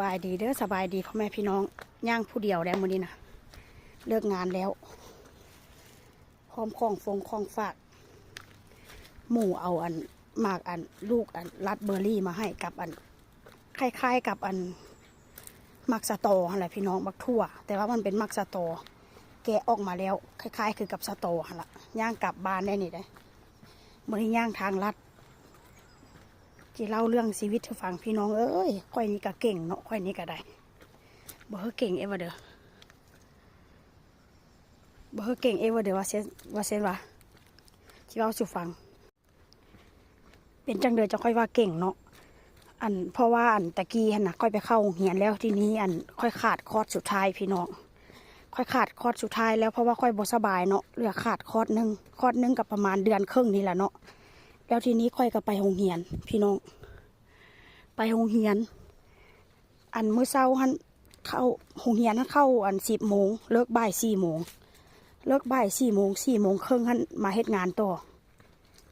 บายดีเด้อสบายดีพ่อแม่พี่น้องย่างผู้เดียวแล้วมื้อนี้นะเลิกงานแล้ว พร้อมของฟงของฝาก หมู่เอาอันหมากอันลูกอันรัดเบอร์รี่มาให้กับอันคล้ายๆกับอันมักสะตออะไรพี่น้องมักทั่ว แต่ว่ามันเป็นมักสะตอ แกะออกมาแล้ว คล้าย ๆ คือกับสะตอละย่างกลับบ้านได้นี่ได้มื้อนี้ย่างทางลัด จีเล่าเรื่องชีวิตให้ฟังพี่น้องเอ้ยค่อยนี้ก็เก่งเนาะค่อยนี้ก็ได้บ่เฮอเก่งเอวเด้อบ่เฮอเก่งเอวเด้อว่าเซนว่าเซนว่าจีเล่าสู่ฟัง เป็นจังเดอจะค่อยว่าเก่งเนาะอันเพราะว่าอันตะกี้นะค่อยไปเข้าโรงเรียนแล้วทีนี้อันค่อยขาดคอร์สสุดท้ายพี่น้องค่อยขาดคอร์สสุดท้ายแล้วเพราะว่าค่อยบสบายเนาะเหลือขาดคอร์สหนึ่งคอร์สหนึ่งกับประมาณเดือนครึ่งนี่แหละเนาะ แล้วทีนี้ค่อยก็ไปโรงเรียน พี่น้อง ไปโรงเรียน อันเมื้อเช้าหันเข้าโรงเรียนหันเข้าอันสิบโมงเลิกบ่ายสี่โมงเลิกบ่ายสี่โมงสี่โมงครึ่งหันมาเฮ็ดงานต่อ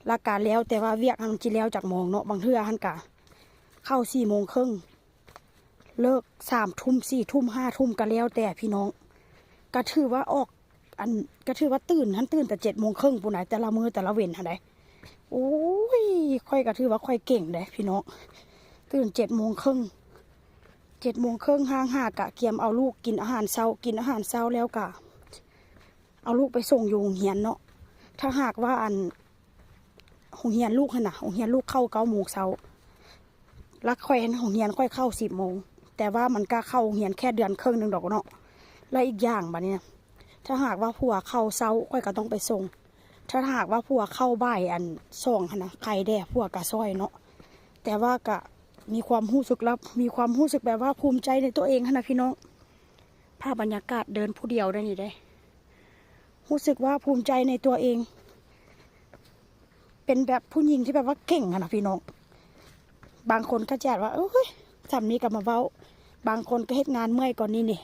ละการแล้วแต่ว่าเวียกหันจิแล้วจากโมงเนาะบางเทื่อหันกะเข้าสี่โมงครึ่งเลิกสามทุ่มสี่ทุ่มห้าทุ่มก็แล้วแต่พี่น้องก็ถือว่าออก อันก็ถือว่าตื่นหันตื่นแต่เจ็ดโมงครึ่งปุ่นไหนแต่ละมือแต่ละเว้นหันใด โอ้ยค่อยก็ถือว่าค่อยเก่งเลยพี่น้องตื่นเจ็ดโมงครึ่งเจ็ดโมงครึ่งห้างหากะเกียมเอาลูกกินอาหารเช้ากินอาหารเช้าแล้วกะ เอาลูกไปส่งอยู่โรงเรียนเนาะถ้าหากว่าอันโรงเรียนลูกขนาดโรงเรียนลูกเข้าเก้าโมงเช้าแล้วค่อยหงเรียนค่อยเข้าสิบโมงแต่ว่ามันก็เข้าโรงเรียนแค่เดือนครึ่งหนึ่งดอกเนาะแล้วอีกอย่างบัดเนี้ยถ้าหากว่าผัวเข้าเช้าค่อยก็ต้องไปส่ง ถ้าหากว่าผัวเข้าบ่ายอันส่งนะใครแด่ผัวกะซอยเนาะแต่ว่ากะมีความรู้สึกแล้วมีความรู้สึกแบบว่าภูมิใจในตัวเองนะพี่น้องภาพบรรยากาศเดินผู้เดียวได้นี่ได้รู้สึกว่าภูมิใจในตัวเอง เป็นแบบผู้หญิงที่แบบว่าเก่งนะพี่น้องบางคนก็แจดว่าเอ้ยสำนี้กับมาเว้า บางคนก็เฮ็ดงานเมื่อยก่อนนี้นี่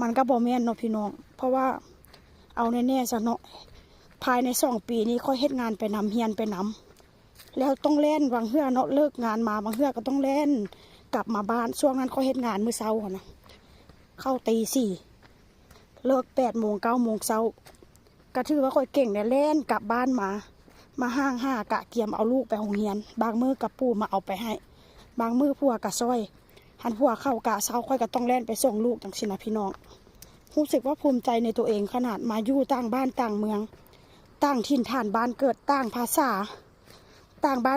มันก็บ่แม่นเนาะพี่น้อง เพราะว่าเอาแน่ๆซะเนาะ ภายในสองปีนี้ค่อยเฮ็ดงานไปนำเฮียนไปนำแล้วต้องเล่นบางเฮือเนาะเลิกงานมาบางเฮือก็ต้องเล่น กลับมาบ้านช่วงนั้นค่อยเฮ็ดงานมื้อเช้านะเข้าตีสี่เลิกแปดโมงเก้าโมงเช้าก็ถือว่าค่อยเก่งเนี่ยเล่นกลับบ้านมา มาห้างห้ากะเกียมเอาลูกไปโรงเรียน บางมือกับปู่มาเอาไปให้ บางมือผัวกะซอยหันผัวเข้ากะเช้าค่อยก็ต้องเล่นไปส่งลูกจังสินะพี่น้องรู้สึกว่าภูมิใจในตัวเองขนาดมาอยู่ต่างบ้านต่างเมือง ต่างถิ่นฐานบ้านเกิดต่างภาษา ต่างบ้าน